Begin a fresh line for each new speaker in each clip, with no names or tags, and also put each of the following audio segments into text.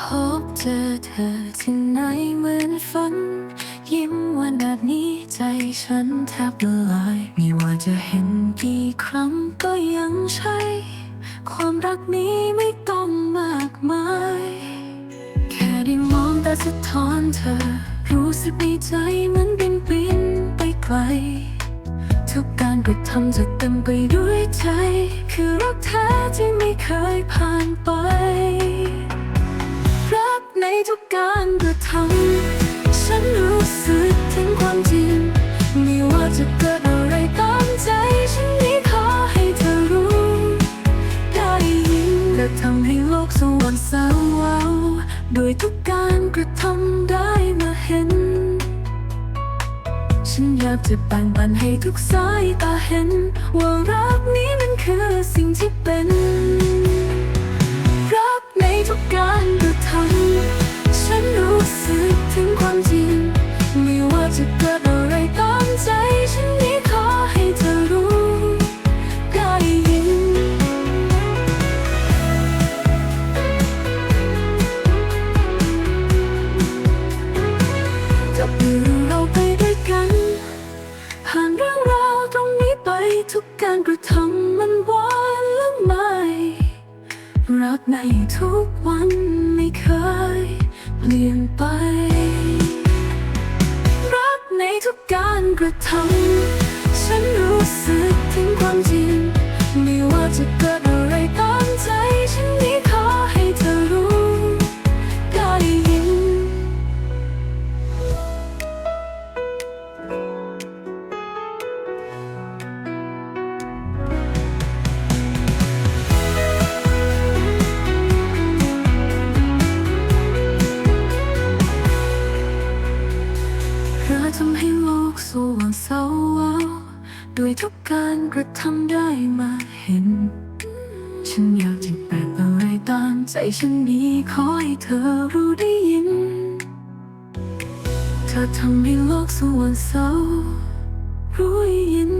พบเจอเธอที่ไหนเหมือนฝัน ยิ้มวันแบบนี้ใจฉันแทบละลายไม่ว่าจะเห็นกี่ครั้งก็ยังใช่ ความรักนี้ไม่ต้องมากมาย แค่ได้มองตาสะท้อนเธอ รู้สึกในใจเหมือนบินบินไปไกล ทุกการกระทำจะเต็มไปด้วยใจ คือรักแท้ที่ไม่เคยผ่านไป ด้วยทุกการกระทำได้มาเห็น ฉันอยากจะแบ่งปันให้ทุกสายตาเห็น ว่ารักนี้มันคือสิ่งที่เป็น ทุกการกระทำมันหวานละไม่รักในทุกวันไม่เคยเปลี่ยนไป รักในทุกการกระทำ โลกสว่างสวาวด้วยทุกการกระทำได้มาเห็น ฉันอยากจะแปลอะไรตามใจฉันนี้ขอให้เธอรู้ได้ยิน เธอทำให้โลกสว่างสวาวรู้ยิน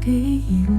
ได้ยิน